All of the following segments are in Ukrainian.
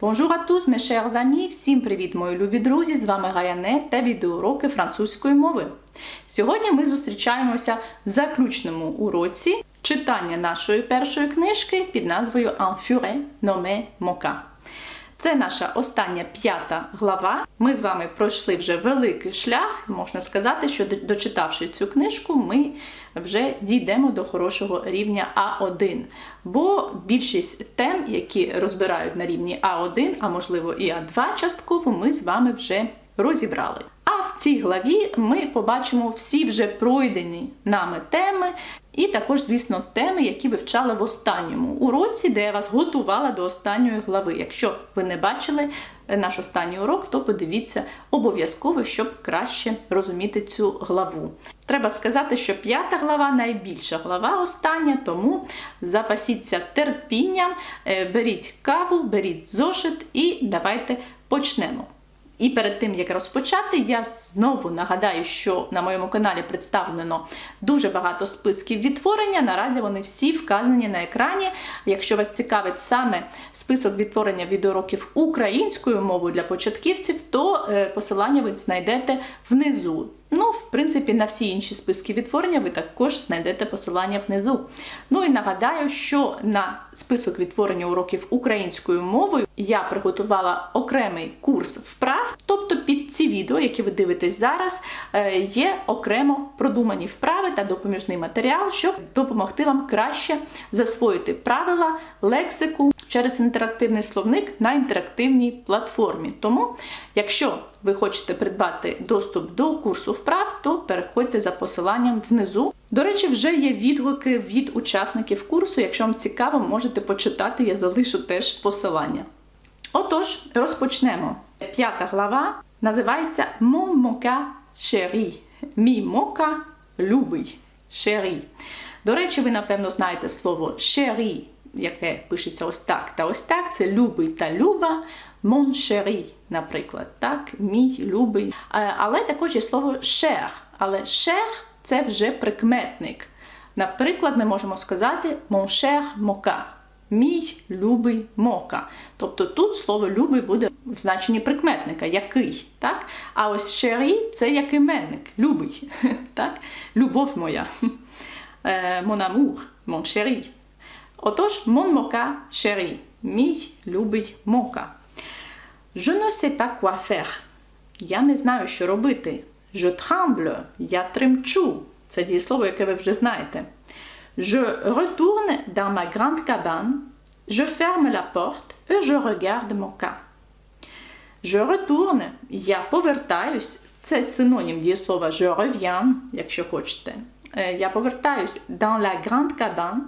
Bonjour à tous, mes chers amis! Всім привіт, мої любі друзі! З вами Гаяне та відеоуроки французької мови. Сьогодні ми зустрічаємося в заключному уроці читання нашої першої книжки під назвою Un furet nommé Moka. Це наша остання п'ята глава. Ми з вами пройшли вже великий шлях. Можна сказати, що дочитавши цю книжку, ми вже дійдемо до хорошого рівня А1. Бо більшість тем, які розбирають на рівні А1, а можливо і А2 частково, ми з вами вже розібрали. А в цій главі ми побачимо всі вже пройдені нами теми, і також, звісно, теми, які вивчали в останньому уроці, де я вас готувала до останньої глави. Якщо ви не бачили наш останній урок, то подивіться обов'язково, щоб краще розуміти цю главу. Треба сказати, що п'ята глава найбільша глава остання, тому запасіться терпінням, е, беріть каву, беріть зошит і давайте почнемо. І перед тим як розпочати, я знову нагадаю, що на моєму каналі представлено дуже багато списків відтворення. Наразі вони всі вказані на екрані. Якщо вас цікавить саме список відтворення відеоуроків українською мовою для початківців, то е, посилання ви знайдете внизу. Ну, в принципі, на всі інші списки відтворення ви також знайдете посилання внизу. Ну і нагадаю, що на список відтворення уроків українською мовою я приготувала окремий курс вправ, тобто під ці відео, які ви дивитесь зараз, е, є окремо продумані вправи та допоміжний матеріал, щоб допомогти вам краще засвоїти правила, лексику через інтерактивний словник на інтерактивній платформі. Тому, якщо ви хочете придбати доступ до курсу вправ, то переходьте за посиланням внизу. До речі, вже є відгуки від учасників курсу. Якщо вам цікаво, можете почитати, я залишу теж посилання. Отож, розпочнемо. П'ята глава називається Mon moka chéri. Мій мока любий. Chéri. До речі, ви, напевно, знаєте слово chéri, яке пишеться ось так та ось так. Це любий та люба. Chéri, наприклад, так, мій любий. Але також є слово cher. Але cher – це вже прикметник. Наприклад, ми можемо сказати cher moka. Мій любий мока. Тобто тут слово любий буде в значенні прикметника, який. так? А ось шері це як іменник, любий. так? Любов моя. Amour, mon chéri. Отож, mon moka chéri. Мій любий мока. Je ne sais pas quoi faire. Я не знаю, що робити. Je tremble. Я тремчу. Це дієслово, яке ви вже знаєте. Je retourne dans ma grande cabane, je ferme la porte et je regarde mon cas. Je retourne, я повертаюсь, це синонім дієслова je reviens, якщо хочете. Я повертаюсь dans la grande cabane,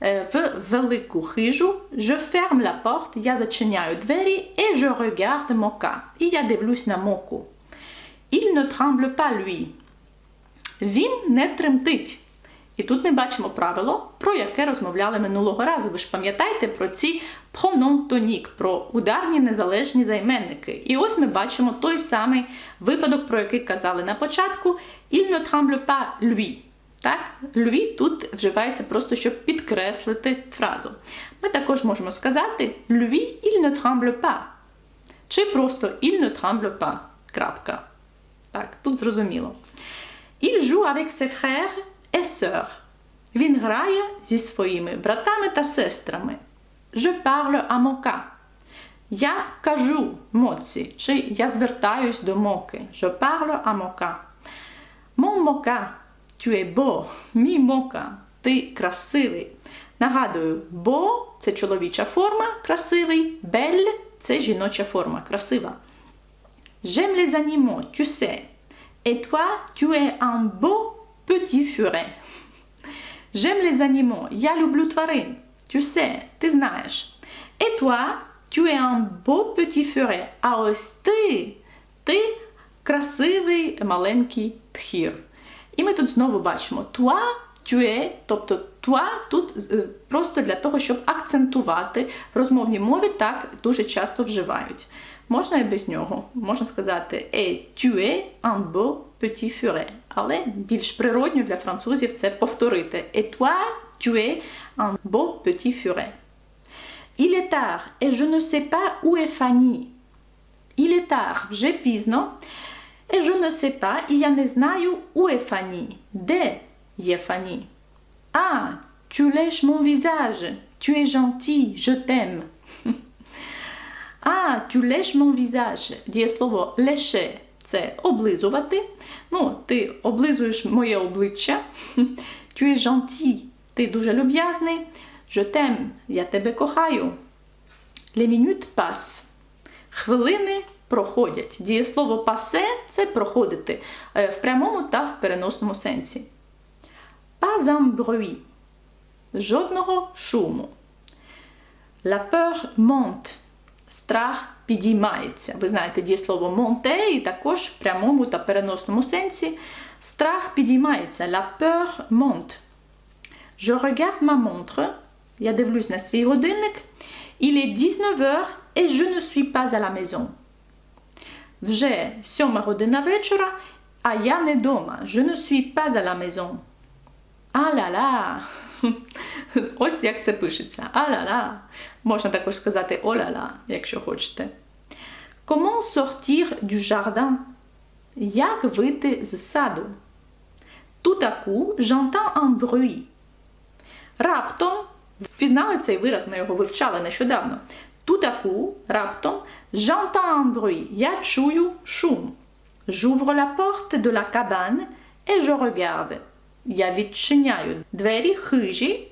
в велику хижу, je ferme la porte, я зачиняю двері et je regarde cas. І я дивлюсь на моку. Il ne tremble pas lui. Він не тремтить. І тут ми бачимо правило, про яке розмовляли минулого разу. Ви ж пам'ятаєте про ці tonique, про ударні незалежні займенники. І ось ми бачимо той самий випадок, про який казали на початку. Il ne tremble pas lui. Так, lui тут вживається просто, щоб підкреслити фразу. Ми також можемо сказати lui, il ne tremble pas. Чи просто il ne tremble pas. Крапка. Так, тут зрозуміло. Il joue avec ses frères et sœurs. Він грає зі своїми братами та сестрами. Je parle à mon cas. Я кажу моці, чи я звертаюсь до моки. Je parle à mon cas. Mon moka, tu es beau. Мій мока, ти красивий. Нагадую, бо це чоловіча форма, красивий, бель це жіноча форма, красива. J'aime les animaux, tu sais. Et toi, tu es un beau petit furet. J'aime les animaux. Я люблю тварин. Tu sais, ти знаєш. Et toi, tu es un beau petit furet. А ось ти, ти красивий маленький тхір. І ми тут знову бачимо tu es, тобто toi тут просто для того, щоб акцентувати в розмовній мові так дуже часто вживають. Можна і без нього. Можна сказати es un beau petit furet. Але більш природньо для французів це повторити. Es un beau petit furet. Il est tard et je ne sais pas où est Fanny. Il est tard, вже пізно. Et je ne sais pas, і я не знаю, où est Fanny. Де є Фані? Ah, tu lèches mon visage. Tu es gentil, je t'aime. Ah, tu lèches mon visage. Дієслово леше це облизувати. Ну, ти облизуєш моє обличчя. Tu es gentil. Ти дуже люб'язний. Je t'aime. Я тебе кохаю. Les minutes passent. Хвилини проходять. Дієслово пасе це проходити е, в прямому та в переносному сенсі. Bruit. Жодного шуму. La peur monte. Страх підіймається. Ви знаєте дієслово monter і також в прямому та переносному сенсі. Страх підіймається. La peur monte. Je regarde ma montre. Я дивлюсь на свій годинник. Il est 19h et je ne suis pas à la maison. Вже сьома година вечора, а я не дома. Je ne suis pas à la maison. А-ля-ля. Ось як це пишеться. А-ля-ля. Можна також сказати о-ля-ля, якщо хочете. Comment sortir du jardin? Як вийти з саду? Tout à coup, j'entends un bruit. Раптом, впізнали цей вираз, ми його вивчали нещодавно. Tout à coup, раптом, j'entends un bruit. Я чую шум. J'ouvre la porte de la cabane et je regarde. Я відчиняю двері хижі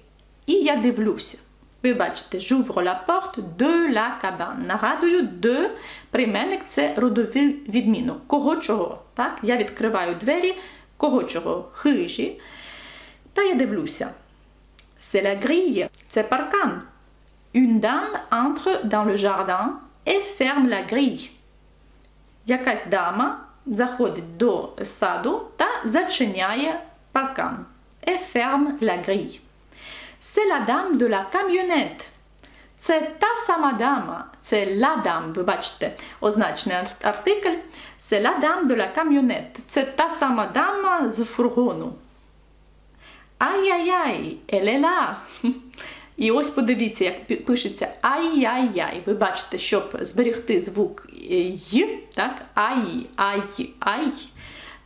і я дивлюся. Ви бачите, j'ouvre la porte de la cabane. Нагадую, de прийменник це родовий відмінок. Кого чого? Так? Я відкриваю двері, кого чого? Хижі. Та я дивлюся. C'est la grille. Це паркан. Une dame entre dans le jardin et ferme la grille. Якась дама заходить до саду та зачиняє паркан. Et ferme la grille. C'est la dame de la camionnette. Це та сама дама, це la dame, ви бачите, означений артикль. C'est la dame de la camionnette. Це та сама дама з фургону. Ай-яй-яй, еле-ла. І ось подивіться, як пишеться ай-яй-яй. Ви бачите, щоб зберегти звук й, так, ай, ай, ай,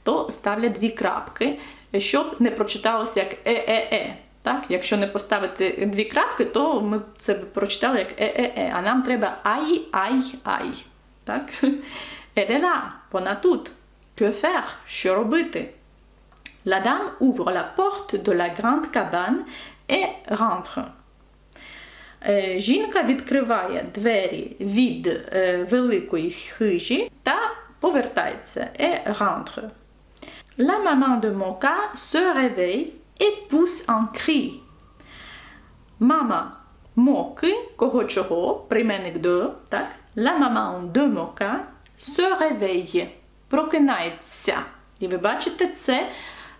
то ставлять дві крапки, щоб не прочиталося як е-е-е. Так? Якщо не поставити дві крапки, то ми це прочитали як е-е-е, а нам треба ай-ай-ай. Так? Еле-ла, вона тут. Que faire? Що робити? La dame ouvre la porte de la grande cabane et rentre. Е, Жінка відкриває двері від е, великої хижі та повертається. Et rentre. La maman de Moka se réveille et pousse un cri. Мама Моки, кого чого, прийменник до, так? La maman de Moka se réveille. Прокинається. І ви бачите, це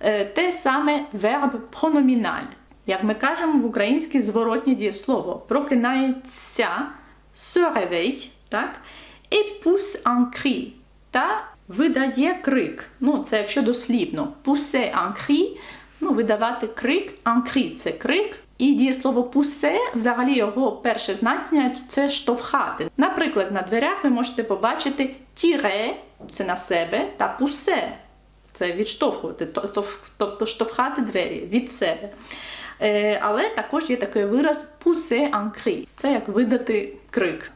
е, те саме верб прономіналь. Як ми кажемо в українській зворотнє дієслово. Прокинається se так? Et pousse cri. Та видає крик. Ну, це якщо дослівно. Pousser un ну, видавати крик. Un це крик. І дієслово pousser, взагалі його перше значення це штовхати. Наприклад, на дверях ви можете побачити тіре, це на себе, та pousser – це відштовхувати, то- то- тобто штовхати двері від себе. Е, Але також є такий вираз pousser un cri. Це як видати крик.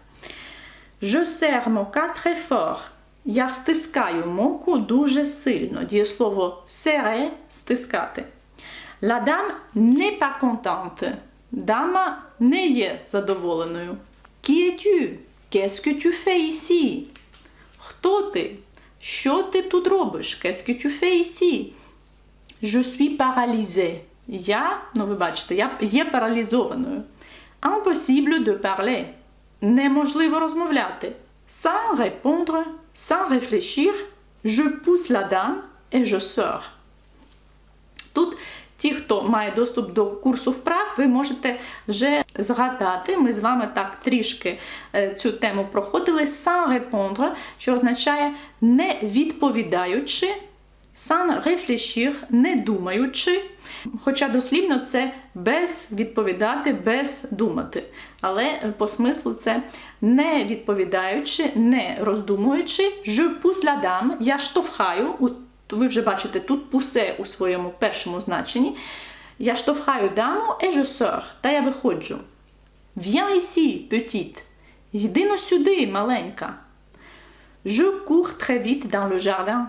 Je serre mon cas très fort. Я стискаю моку дуже сильно. Дієслово serrer – стискати. La dame n'est pas contente. Дама не є задоволеною. Qui es-tu? Qu'est-ce que tu fais ici? Хто ти? Що ти тут робиш? Qu'est-ce que tu fais ici? Je suis paralysée. Я, ну ви бачите, я є паралізованою. Impossible de parler. Неможливо розмовляти. Sans répondre, sans réfléchir, je pousse la dame et je sors. Тут ті, хто має доступ до курсу вправ, ви можете вже згадати. Ми з вами так трішки е, цю тему проходили sans répondre, що означає не відповідаючи, Sans réfléchir, не думаючи. Хоча дослівно це без відповідати, без думати. Але по смислу це не відповідаючи, не роздумуючи. Je pousse la dame, я штовхаю. Ви вже бачите тут пусе у своєму першому значенні. Я штовхаю даму et je sors, та я виходжу. Viens ici, petite. Йди сюди, маленька. Je cours très vite dans le jardin.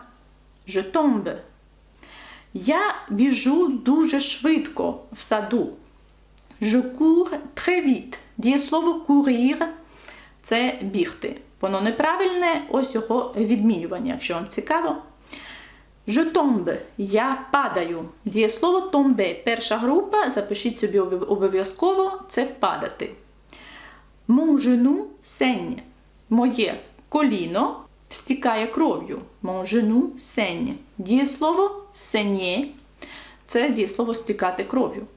Je tombe. Я біжу дуже швидко в саду. Je cours très vite. Дієслово courir – це бігти. Воно неправильне, ось його відмінювання, якщо вам цікаво. Je tombe. Я падаю. Дієслово tomber. Перша група, запишіть собі обов'язково, це падати. Mon genou saigne. Моє коліно стікає кров'ю. Mon genou saigne. Дієслово saigner – це дієслово стікати кров'ю.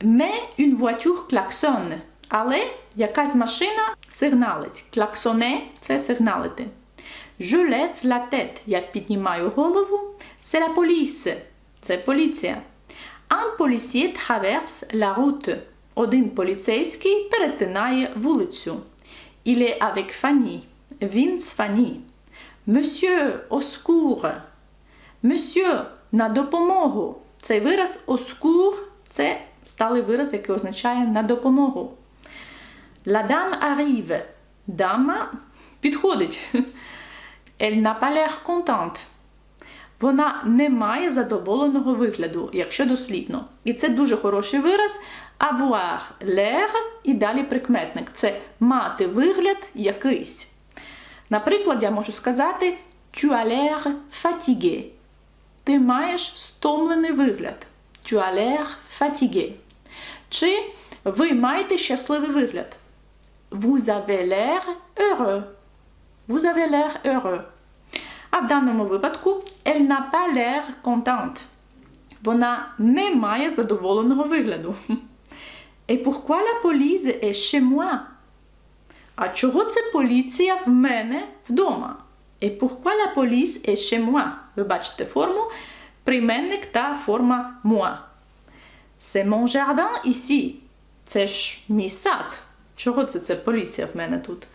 Mais une voiture klaxonne. Але якась машина сигналить. Клаксоне – це сигналити. Je lève la tête. Я піднімаю голову. C'est la police. Це поліція. Un policier traverse la route. Один поліцейський перетинає вулицю. Il est avec Fanny. Він з Фані. Monsieur, secours. Monsieur, на допомогу. Цей вираз au secours – це сталий вираз, який означає на допомогу. La dame arrive. Дама підходить. Elle n'a pas l'air contente. Вона не має задоволеного вигляду, якщо дослідно. І це дуже хороший вираз avoir l'air і далі прикметник. Це мати вигляд якийсь. Наприклад, я можу сказати Tu as l'air fatigué. Ти маєш стомлений вигляд. Tu as l'air fatigué. Чи ви маєте щасливий вигляд. Vous avez l'air heureux. Vous avez l'air heureux. А в даному випадку elle n'a pas l'air contente. Вона не має задоволеного вигляду. Et pourquoi la police est chez moi? А чого це поліція в мене вдома? Et pourquoi la police est chez moi? Ви бачите форму прийменник та форма moi. C'est mon jardin ici. Це ж мій сад. Чого це це поліція в мене тут?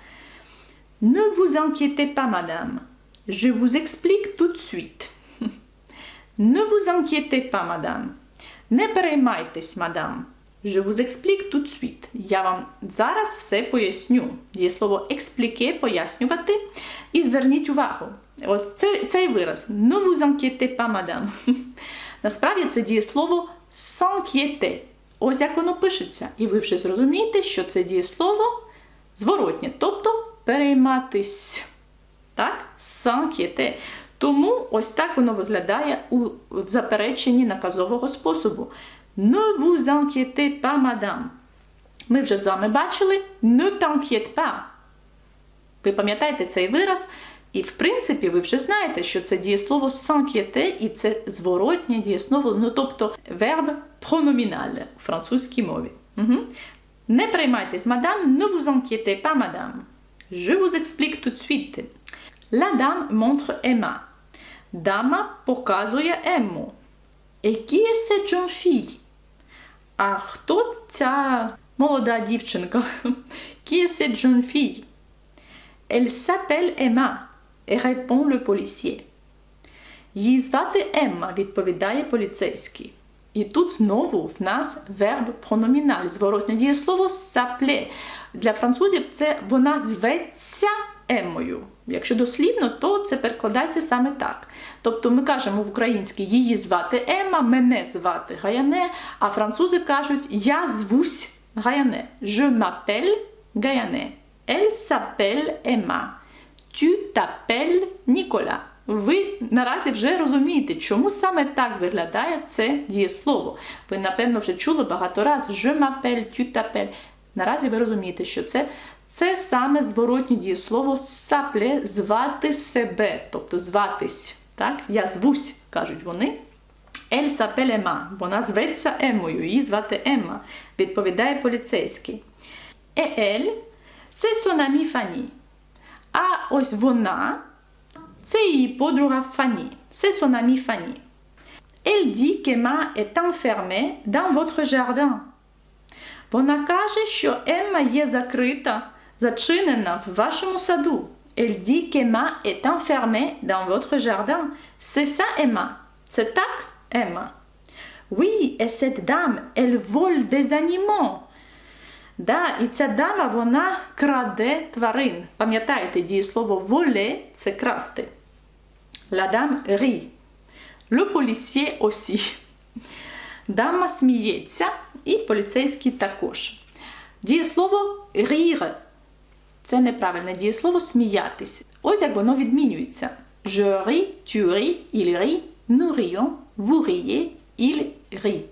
Ne vous inquiétez pas, madame. Je vous explique tout de suite. Ne vous inquiétez pas, madame. Не переймайтесь, мадам. Je vous explique tout de suite. Я вам зараз все поясню. Є слово expliquer, пояснювати. І зверніть увагу. От це, цей вираз. Ne vous inquiétez pas, madame. Насправді це дієслово s'inquiéter. Ось як воно пишеться. І ви вже зрозумієте, що це дієслово зворотнє, тобто перейматись. Так? S'inquiéter. Тому ось так воно виглядає у запереченні наказового способу. Ne vous inquiétez pas, madame. Ми вже з вами бачили ne t'inquiète pas. Ви пам'ятаєте цей вираз? І, в принципі, ви вже знаєте, що це дієслово s'inquiéter, і це зворотнє дієслово, ну тобто верб прономіналь у французькій мові. Угу. Не приймайтесь, мадам, ne vous inquiétez pas, madame. Je vous explique tout de suite. La dame montre Emma. Дама показує Емму. Et qui est cette jeune fille? А хто ця молода дівчинка? Qui est cette jeune fille? Elle s'appelle Emma, répond. Її звати Емма, відповідає поліцейський. І тут знову в нас верб прономіналь, зворотне дієслово s'appeler. Для французів це вона зветься Еммою. Якщо дослівно, то це перекладається саме так. Тобто ми кажемо в українській її звати Емма, мене звати Гаяне, а французи кажуть я звусь Гаяне. Je m'appelle Гаяне. Elle s'appelle Emma. Tu t'appelles Nicolas. Ви наразі вже розумієте, чому саме так виглядає це дієслово. Ви, напевно, вже чули багато разів Je m'appelle, tu t'appelles. Наразі ви розумієте, що це, це саме зворотнє дієслово s'appeler, звати себе, тобто зватись. Так? Я звусь, кажуть вони. Elle s'appelle Emma. Вона зветься Еммою, її звати Емма, відповідає поліцейський. Elle, c'est son amie Fanny. А ось вона Це її подруга Фанні. Це amie Фанні. Elle dit qu'Emma est enfermée dans votre jardin. Вона каже, що Емма є закрита, зачинена в вашому саду. Elle dit qu'Emma est enfermée dans votre jardin. C'est ça, Emma. Це так, Емма. Oui, et cette dame, elle vole des animaux. Да, і ця дама, вона краде тварин. Пам'ятаєте, дієслово воле це красти. La dame rit. Le policier aussi. Дама сміється, і поліцейський також. Дієслово rire. Це неправильне дієслово сміятись. Ось як воно відмінюється. Je ris, tu ris, il rit, nous rions, vous riez, il rit.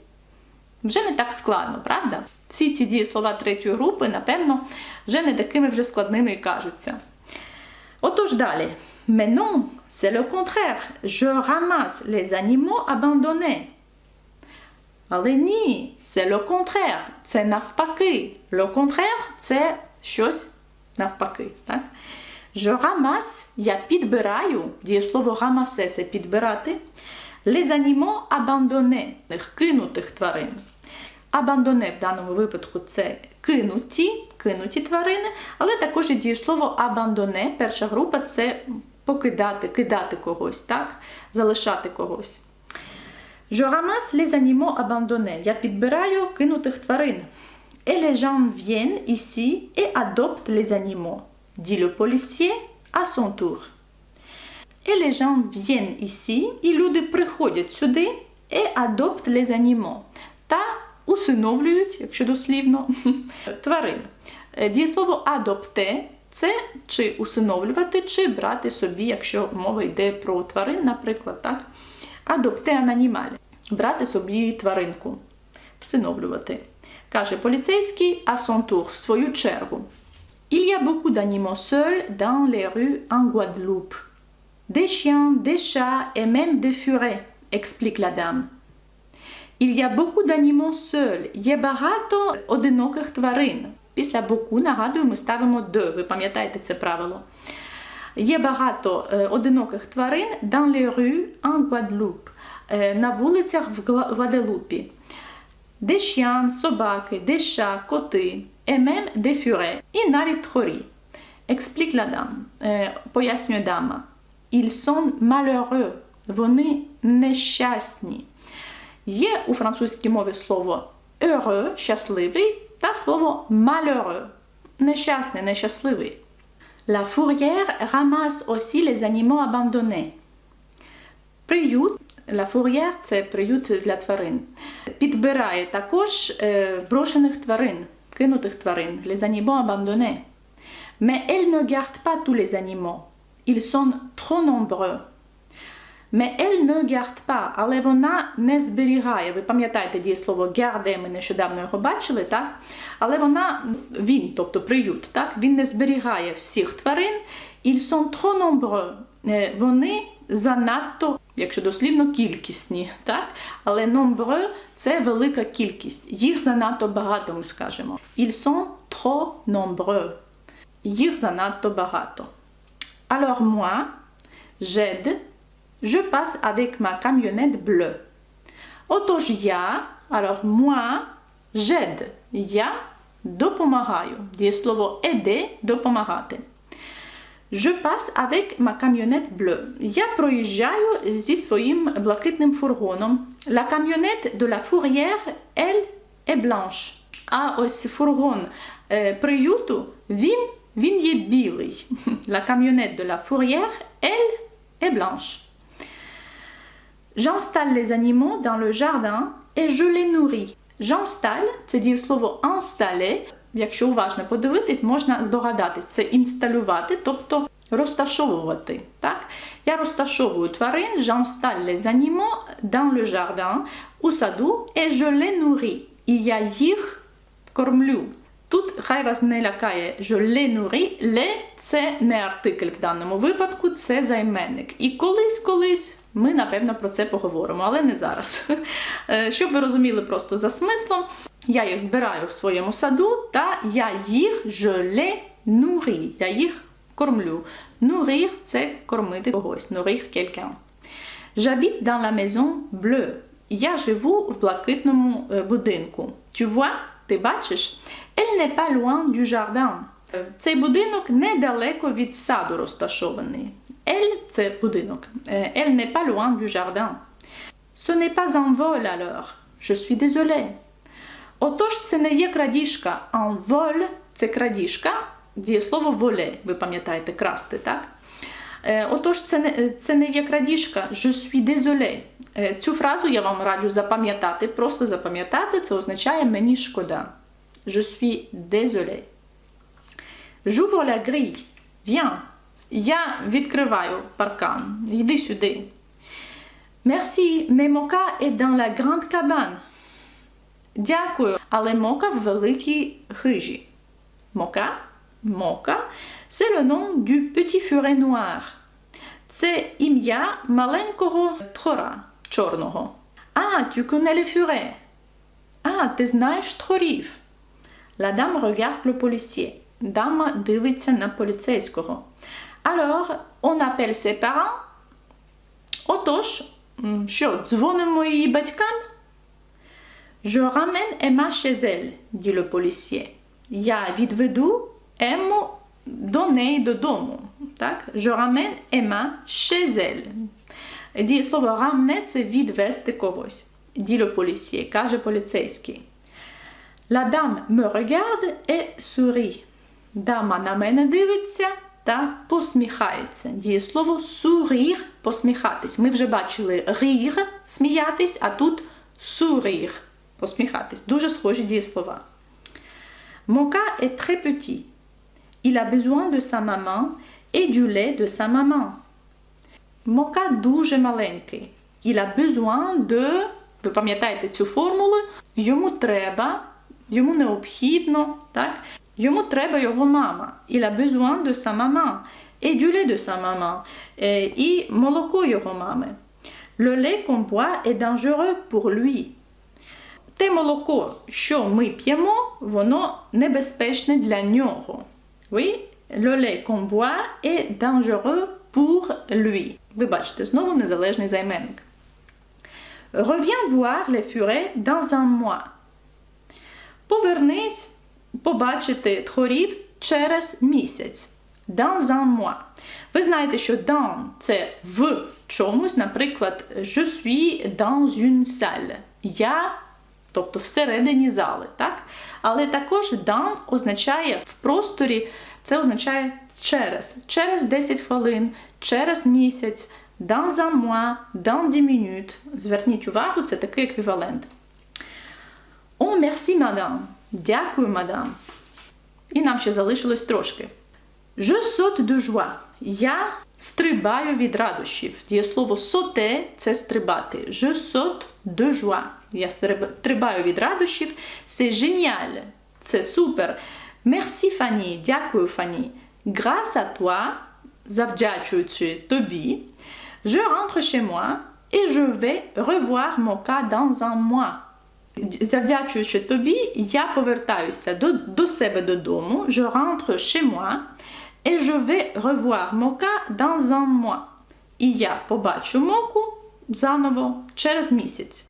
Вже не так складно, правда? Всі ці дієслова третьої групи, напевно, вже не такими вже складними і кажуться. Отож далі. Mais non, c'est le contraire. Je ramasse les animaux abandonnés. Але ні, c'est le contraire. Це навпаки. Le contraire – це щось навпаки. Так? Je ramasse, я підбираю, дієслово ramasser – це підбирати. Les animaux abandonnés, тих кинутих тварин. Абандоне в даному випадку це кинуті, кинуті тварини, але також і дієслово абандоне, перша група це покидати, кидати когось, так? залишати когось. Je ramasse les animaux abandonnés. Я підбираю кинутих тварин. Et les gens viennent ici et adoptent les animaux, dit le policier à son tour. Et les gens viennent ici, і люди приходять сюди et adoptent les animaux. Та усиновлюють, якщо дослівно, тварин. Дієслово адопте це чи усиновлювати, чи брати собі, якщо мова йде про тварин, наприклад, так? Адопте un. Брати собі тваринку, всиновлювати. Каже поліцейський à son tour, в свою чергу. Il y a beaucoup d'animaux seuls dans les rues en Guadeloupe. Des chiens, des chats et même des furets, explique la dame. Il y a beaucoup d'animaux seuls. Є багато одиноких тварин. Після боку, нагадую, ми ставимо «de». Ви пам'ятаєте це правило. Є багато е, одиноких тварин dans les rues en Guadeloupe. Е, на вулицях в Гваделупі. Des chiens, собаки, des chats, коти, et même des furets. І навіть тхорі. Explique la dame. Е, пояснює дама. Ils sont malheureux. Вони нещасні. Є у французькій мові слово heureux, щасливий, та слово malheureux, нещасний, нещасливий. La fourrière ramasse aussi les animaux abandonnés. Приют, la fourrière – це приют для тварин. Підбирає також е, брошених тварин, кинутих тварин, les animaux abandonnés. Mais elle ne garde pas tous les animaux. Ils sont trop nombreux. Mais elle ne garde pas, але вона не зберігає. Ви пам'ятаєте дієслово garde, ми нещодавно його бачили, так? Але вона, він, тобто приют, так? він не зберігає всіх тварин. Ils sont trop nombreux. Е, Вони занадто, якщо дослівно, кількісні. Так? Але nombreux – це велика кількість. Їх занадто багато, ми скажемо. Ils sont trop nombreux. Їх занадто багато. Alors moi, j'aide, je passe avec ma camionnette bleue. Отож я, alors moi, j'aide, я допомагаю. Дієслово aider – допомагати. Je passe avec ma camionnette bleue. Я проїжджаю зі своїм блакитним фургоном. La camionnette de la fourrière, elle, est blanche. А ось фургон е, приюту, він, він є білий. La camionnette de la fourrière, elle, est blanche. J'installe les animaux dans le jardin et je les nourris. J'installe – це дієслово installer. Якщо уважно подивитись, можна здогадатись, це інсталювати, тобто розташовувати. Так? Я розташовую тварин, j'installe les animaux dans le jardin, у саду, et je les nourris. І я їх кормлю. Тут хай вас не лякає les nourris. Le – це не артикль в даному випадку, це займенник. І колись-колись ми, напевно, про це поговоримо, але не зараз. Е, Щоб ви розуміли просто за смислом, я їх збираю в своєму саду, та я їх les nourris. Я їх кормлю. Nourrir – це кормити когось. Nourrir quelqu'un. J'habite dans la maison bleue. Я живу в блакитному е, будинку. Tu vois? Ти бачиш? Elle n'est pas loin du jardin. Цей будинок недалеко від саду розташований. Elle – це будинок. Е, Elle n'est pas loin du jardin. Ce n'est pas un vol alors. Je suis désolée. Отож, це не є крадіжка. Un vol – це крадіжка. Дієслово воле, ви пам'ятаєте, красти, так? Е, Отож, це не, це не є крадіжка. Je suis désolée. Е, Цю фразу я вам раджу запам'ятати. Просто запам'ятати це означає мені шкода. Je suis désolée. J'ouvre la grille. Viens. Я відкриваю паркан. Йди сюди. Merci, mais Moka est dans la grande cabane. Дякую, але Мока в великій хижі. Мока, Мока, c'est le nom du petit furet noir. Це ім'я маленького тхора чорного. А, tu connais les furets. А, ти знаєш тхорів. La dame regarde le policier. Дама дивиться на поліцейського. Alors, on appelle ses parents. Отож, що, дзвонимо її батькам? Je ramène Emma chez elle, dit le policier. Я відведу Ему до неї додому. Так? Je ramène Emma chez elle. Дієслово ramener – це відвести когось. Dit le каже поліцейський. La dame me regarde et sourit. Дама на мене дивиться та посміхається. Дієслово sourire – посміхатись. Ми вже бачили rire – сміятись, а тут sourire – посміхатись. Дуже схожі дієслова. Mon cas est très petit. Il a besoin de sa maman et du lait de sa maman. Мока дуже маленький. Il a besoin de, ви пам'ятаєте цю формулу, йому треба, йому необхідно, так? Йому треба його мама. Il a besoin de sa maman et du lait de sa maman. Е, І молоко його мами. Le lait qu'on boit est dangereux pour lui. Те молоко, що ми п'ємо, воно небезпечне для нього. Oui, le lait qu'on boit est dangereux pour lui. Ви бачите, знову незалежний займенник. Reviens voir les furets dans un mois. Повернись побачити тхорів через місяць. Dans un mois. Ви знаєте, що dans – це в чомусь, наприклад, je suis dans une salle. Я тобто всередині зали. так? Але також дан означає в просторі, це означає через. Через 10 хвилин, через місяць, dans un mois, dans 10 minutes. Зверніть увагу, це такий еквівалент. О, merci, madame. Дякую, мадам. І нам ще залишилось трошки. Je saute de joie. Я стрибаю від радощів. Дієслово sauter – це стрибати. Je saute de joie. Я стрибаю від радощів. C'est génial. Це супер. Merci, Fanny. Дякую, Фані. Grâce à toi, завдячуючи тобі, je rentre chez moi et je vais revoir mon cas dans un mois. Завдячуючи тобі, я повертаюся до, до себе додому. Je rentre chez moi et je vais revoir mon dans un mois. І я побачу Моку заново через місяць.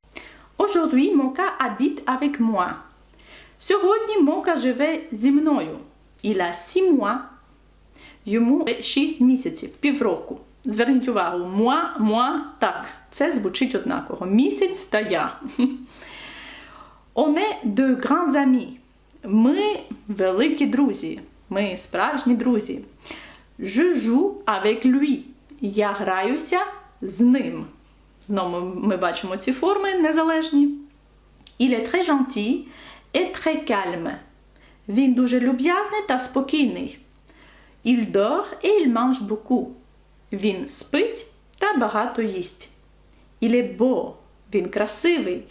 Aujourd'hui, Moka habite avec moi. Сьогодні Мока живе зі мною. Il a six mois. Йому 6 місяців, півроку. Зверніть увагу, moi, moi, так. Це звучить однаково. Місяць та я. On est de. Ми великі друзі. Ми справжні друзі. Je joue avec. Я граюся з ним. Знову ми бачимо ці форми незалежні. Il est très gentil et très calme. Він дуже люб'язний та спокійний. Il dort et il mange beaucoup. Він спить та багато їсть. Il est beau. Він красивий.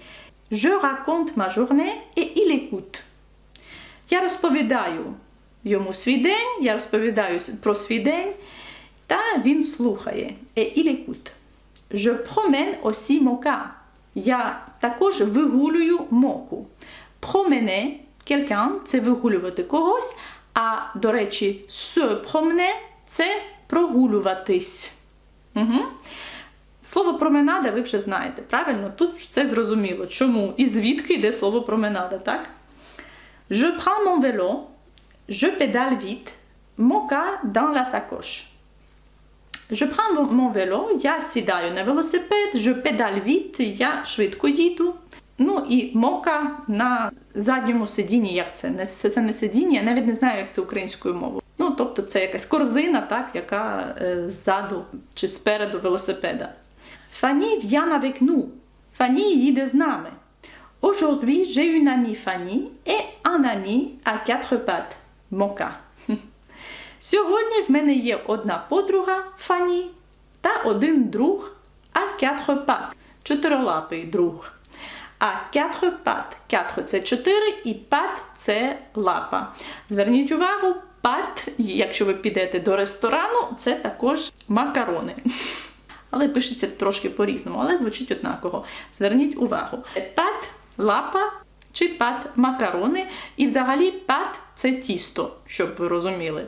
Je raconte ma journée et il écoute. Я розповідаю йому свій день, я розповідаю про свій день, та він слухає. Et il écoute. Je promène aussi Moka. Я також вигулюю моку. Promener quelqu'un – це вигулювати когось. А, до речі, se promener – це прогулюватись. Угу. Слово променада ви вже знаєте, правильно? Тут це зрозуміло. Чому і звідки йде слово променада, так? Je prends mon vélo, je pédale vite, mon cas dans la sacoche. Je prends mon- vélo, я сідаю на велосипед, je pédale vite, я швидко їду. Ну і мока на задньому сидінні, як це, це не сидіння, я навіть не знаю, як це українською мовою. Ну, тобто це якась корзина, так, яка е, ззаду чи спереду велосипеда. Fanny vient avec nous. Fanny їде з нами. Aujourd'hui, j'ai une amie Fanny et un ami à quatre pattes. Мока. Сьогодні в мене є одна подруга Фані та один друг а quatre pattes. Чотирилапий друг. А quatre pattes. Quatre – це чотири і пат це лапа. Зверніть увагу, пат, якщо ви підете до ресторану, це також макарони. Але пишеться трошки по-різному, але звучить однаково. Зверніть увагу. Пат лапа чи пат макарони. І взагалі пат це тісто, щоб ви розуміли.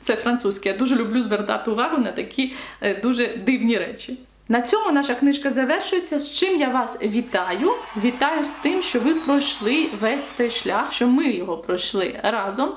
Це французьке. Я дуже люблю звертати увагу на такі е, дуже дивні речі. На цьому наша книжка завершується. З чим я вас вітаю. Вітаю з тим, що ви пройшли весь цей шлях, що ми його пройшли разом.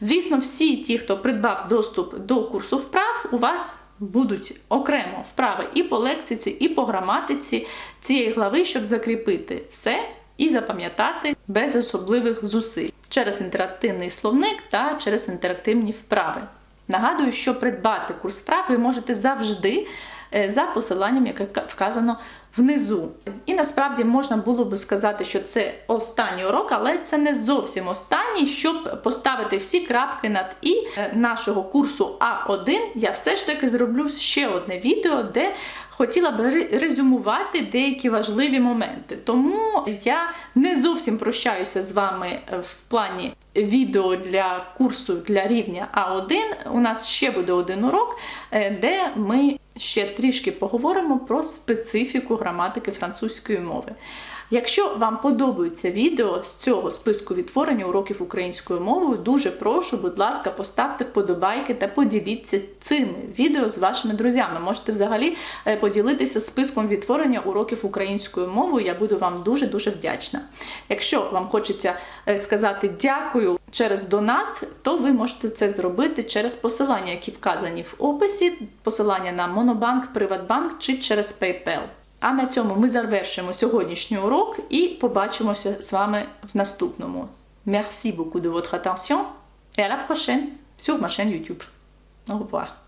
Звісно, всі ті, хто придбав доступ до курсу вправ, у вас будуть окремо вправи і по лексиці, і по граматиці цієї глави, щоб закріпити все і запам'ятати без особливих зусиль через інтерактивний словник та через інтерактивні вправи. Нагадую, що придбати курс вправ ви можете завжди е, за посиланням, яке вказано внизу. І насправді можна було би сказати, що це останній урок, але це не зовсім останній. Щоб поставити всі крапки над і е, нашого курсу А1, я все ж таки зроблю ще одне відео, де хотіла б резюмувати деякі важливі моменти. Тому я не зовсім прощаюся з вами е, в плані відео для курсу для рівня А1. У нас ще буде один урок, е, де ми ще трішки поговоримо про специфіку граматики французької мови. Якщо вам подобаються відео з цього списку відтворення уроків українською мовою, дуже прошу, будь ласка, поставте вподобайки та поділіться цими відео з вашими друзями. Можете взагалі е, поділитися списком відтворення уроків українською мовою. Я буду вам дуже дуже вдячна. Якщо вам хочеться е, сказати дякую через донат, то ви можете це зробити через посилання, які вказані в описі, посилання на Монобанк, Приватбанк чи через PayPal. А на цьому ми завершимо сьогоднішній урок і побачимося з вами в наступному. Merci beaucoup de votre attention et à la prochaine sur ma chaîne YouTube. Au revoir.